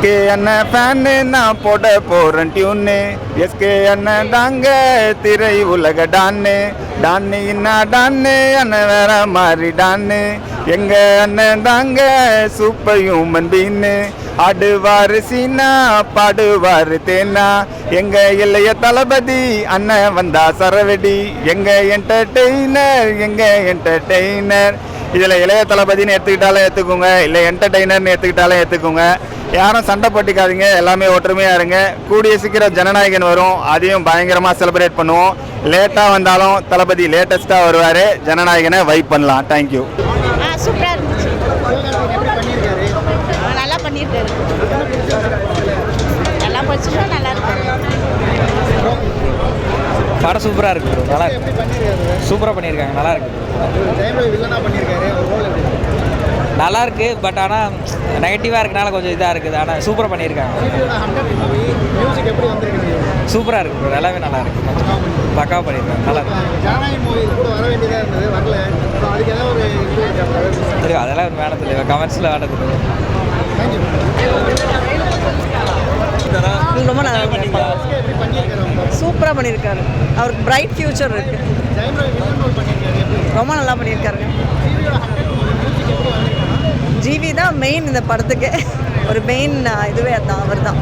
SK அண்ணன் fan நான் போட போறேன் டியூனு. எஸ்கே அண்ணன் தாங்க திரை உலக டான்னு. டான்னு இன்னா டான்னு அண்ணன் வேற மாதிரி டான்னு. எங்க அண்ணன் தாங்க சூப்பர் ஹியூமன் பீன்னு ஆடுவாரு சீனா பாடுவாரு தேனா. எங்க இளைய தளபதி அண்ணன் வந்தா சரவெடி. எங்க என்டர்டெய்னர் எங்க என்டர்டெய்னர் இதில் இளைய தளபதினு எடுத்துக்கிட்டாலும் ஏற்றுக்கோங்க இல்லை என்டர்டெய்னர்னு எடுத்துக்கிட்டாலும் ஏற்றுக்கோங்க யாரும் சண்டை போட்டுக்காதீங்க எல்லாமே ஒற்றுமையாக இருங்க. கூடிய சீக்கிரம் ஜனநாயகன் வரும். அதையும் பயங்கரமாக செலிப்ரேட் பண்ணுவோம். லேட்டாக வந்தாலும் தளபதி லேட்டஸ்ட்டாக வருவார். ஜனநாயகனை வைப் பண்ணலாம். தேங்க்யூ சூப்பராக இருந்துச்சு. ஆ, நல்லா பண்ணியிருக்காரு. நல்லா படிச்சுட்டா நல்லா இருக்கு படம் சூப்பராக இருக்கு. நல்லா இருக்கு. சூப்பராக பண்ணியிருக்காங்க. நல்லா இருக்கு. நல்லா இருக்கு பட் ஆனால் நெகட்டிவாக இருக்கனால கொஞ்சம் இதாக இருக்குது. ஆனால் சூப்பராக பண்ணியிருக்காங்க. சூப்பராக இருக்கு bro. எல்லாமே நல்லா இருக்கு. பக்காவாக பண்ணியிருக்காங்க. நல்லா இருக்கு. தெரியும் அதெல்லாம் வேணதில்லை கமெண்ட்ஸில் வேணதில்லை ரொம்ப நல்லா சூப்பராக பண்ணியிருக்காரு. அவருக்கு பிரைட் ஃபியூச்சர் இருக்கு. ரொம்ப நல்லா பண்ணியிருக்காரு. தான் மெயின் இந்த படத்துக்கு. ஒரு மெயின் இதுவே அதான் அவர் தான்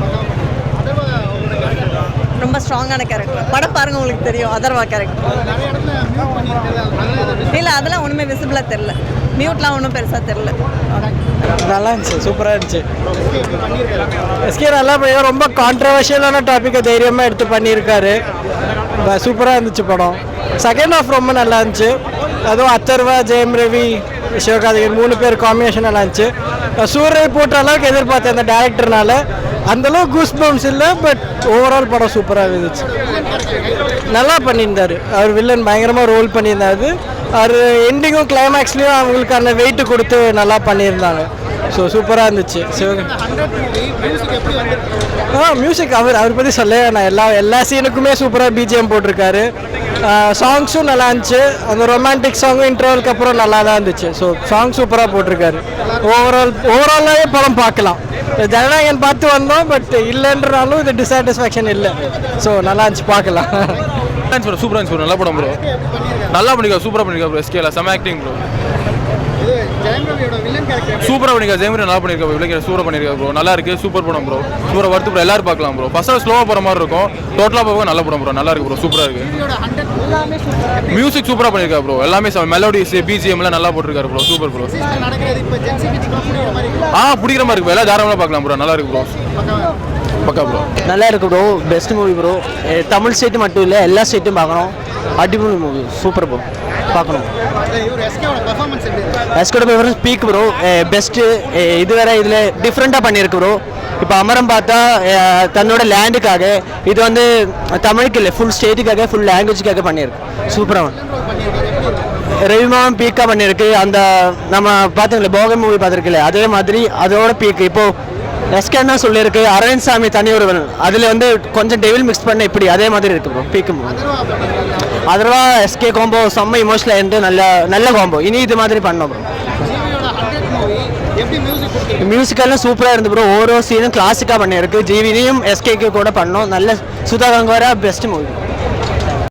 ரொம்ப ஸ்ட்ராங்கான கேரக்டர் படம் பாருங்க உங்களுக்கு தெரியும் அதர்வா கேரக்டர் இல்லை அதெல்லாம் ஒன்றுமே விசிபிளாக தெரில மியூட்லாம் ஒன்றும் பெருசாக தெரில நல்லா இருந்துச்சு சூப்பராக இருந்துச்சு. எஸ்கே நல்லா பையன் ரொம்ப கான்ட்ரவர்ஷியலான டாப்பிக்கை தைரியமாக எடுத்து பண்ணியிருக்காரு. சூப்பராக இருந்துச்சு படம். செகண்ட் ஹாஃப் ரொம்ப நல்லா இருந்துச்சு. அதுவும் அத்தர்வா ஜெயம் ரவி சிவகார்த்திகேயன் மூணு பேர் காம்பினேஷன் இருந்துச்சு சூரிய போட்ட அளவுக்கு எதிர்பார்த்தேன் அந்த டேரக்டர்னால அந்தளவுக்கு கூஸ் பம்ஸ் இல்லை பட் ஓவரால் படம் சூப்பராக இருந்துச்சு நல்லா பண்ணியிருந்தார் அவர் வில்லன் பயங்கரமாக ரோல் பண்ணியிருந்தாரு அவர் எண்டிங்கும் கிளைமேக்ஸ்லேயும் அவங்களுக்கான வெயிட் கொடுத்து நல்லா பண்ணியிருந்தாங்க ஸோ சூப்பராக இருந்துச்சு சிவக ஆ மியூசிக் அவர் அவர் பற்றி சொல்ல நான் எல்லா எல்லா சீனுக்குமே சூப்பராக பிஜிஎம் போட்டிருக்காரு சாங்ஸும் நல்லா இருந்துச்சு. அந்த ரொமான்டிக் சாங்கும் இன்டர்வலுக்கு அப்புறம் நல்லா தான் இருந்துச்சு. ஸோ சாங் சூப்பராக போட்டிருக்காரு. ஓவரால் ஓவராலாகவே படம் பார்க்கலாம். ஜனநாயகன் பார்த்து வந்தோம் பட் இல்லைன்றனாலும் இது டிசாட்டிஸ்ஃபேக்ஷன் இல்லை. ஸோ நல்லா இருந்துச்சு பார்க்கலாம். ப்ரோ சூப்பராக இருந்துச்சு bro. நல்லா படம் ப்ரோ நல்லா பண்ணிருக்கா சூப்பராக பண்ணிருக்கா ப்ரோ எஸ்கேல செம ஆக்டிங் ப்ரோ சூப்பராக பண்ணிருக்கா ஜெயமரி நல்லா பண்ணிருக்கா ப்ரோ விளக்கிற சூப்பராக பண்ணிருக்கா ப்ரோ நல்லா இருக்கு. சூப்பர் படம் ப்ரோ சூப்பராக வருத்து ப்ரோ எல்லாரும் பார்க்கலாம் ப்ரோ ஃபர்ஸ்ட் ஸ்லோவாக போகிற மாதிரி இருக்கும். டோட்டலாக போக நல்ல படம் ப்ரோ நல்லா இருக்கு ப்ரோ சூப்பராக இருக்கு. மியூசிக் சூப்பராக பண்ணிருக்கா ப்ரோ எல்லாமே மெலோடிஸ் பிஜிஎம்லாம் நல்லா போட்டிருக்காரு ப்ரோ சூப்பர் ப்ரோ ஆ பிடிக்கிற மாதிரி இருக்கு bro. எல்லாம் தாராளமாக பார்க்கலாம் ப்ரோ நல்லா இருக்கு ப்ரோ பக்கா ப்ரோ நல்லா இருக்கு bro best movie bro Tamil state மட்டும் இல்லை எல்லா ஸ்டேட்டும் பார்க்கணும். அடிபொலி மூவி சூப்பர் ப்ரோ பார்க்கணும். எஸ்கோட பெர்ஃபார்மன்ஸ் பீக் ப்ரோ பெஸ்ட்டு இது வேற இதில் டிஃப்ரெண்ட்டாக பண்ணியிருக்கு ப்ரோ இப்போ அமரம் பார்த்தா தன்னோட லேண்டுக்காக இது வந்து தமிழுக்கு இல்லை ஃபுல் ஸ்டேட்டுக்காக ஃபுல் லாங்குவேஜுக்காக பண்ணியிருக்கு சூப்பராக ரவிமாவும் பீக்காக பண்ணியிருக்கு அந்த நம்ம பார்த்துங்களே போக மூவி பார்த்துருக்குல்ல அதே மாதிரி அதோட பீக் இப்போ எஸ்கேன்னா சொல்லியிருக்கு அரவிந்த் சாமி தனி ஒருவன் அதில் வந்து கொஞ்சம் டெவில் மிக்ஸ் பண்ண இப்படி அதே மாதிரி இருக்கு bro peak Atharvaa SK combo செம்ம இமோஷனல் இருந்து நல்ல நல்ல காம்போ இனி இது மாதிரி பண்ணோம் ப்ரோ மியூசிக்கெல்லாம் சூப்பராக இருந்து ப்ரோ ஓரோ சீனும் கிளாசிக்காக பண்ணியிருக்கு ஜிவினியும் எஸ்கேக்கு கூட பண்ணோம். நல்ல சுதா கங்கோரா பெஸ்ட் மூவி